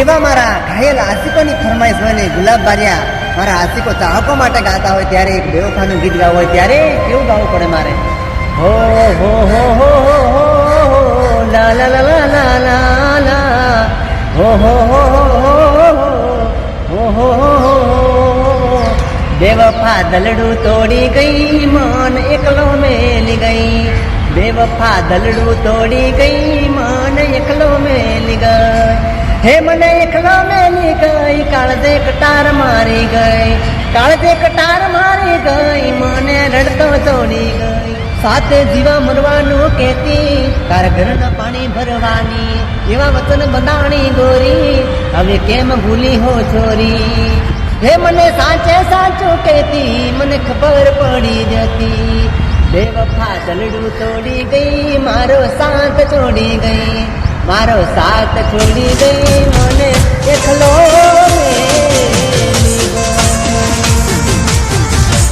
એવા મારા ઘાયલ આશિકોની ફરમાઈશ હોય ને ગુલાબ બારિયા મારા આશિકો ચાહકો માટે ગાતા હોય ત્યારે એક બેવફાનું ગીત ગાવું હોય ત્યારે કેવું ગાવું પડે મારે હો હો હો હો હો હો હો લા લા લા લા લા લા લા હો હો હો હો હો હો હો બેવફા દલડું તોડી ગઈ મન એકલો મેલી ગઈ બેવફા દલડું તોડી ગઈ મન એકલો મેલી ગઈ હે મને એકલા મેલી ગઈ, કાળજે કટાર મારી ગઈ, કાળજે કટાર મારી ગઈ, મને રડતો છોડી ગઈ. સાથે જીવા મરવાનું કેતી તાર ઘરના પાણી ભરવાની, એવા વચન બનાણી ગોરી હવે કેમ ભૂલી હો છોરી? હે મને સાચે સાચું કેતી મને ખબર પડી જતી. બેવફા દલડું તોડી ગઈ, મારો સાથ છોડી ગઈ, મારો સાથ છોડી ગઈ.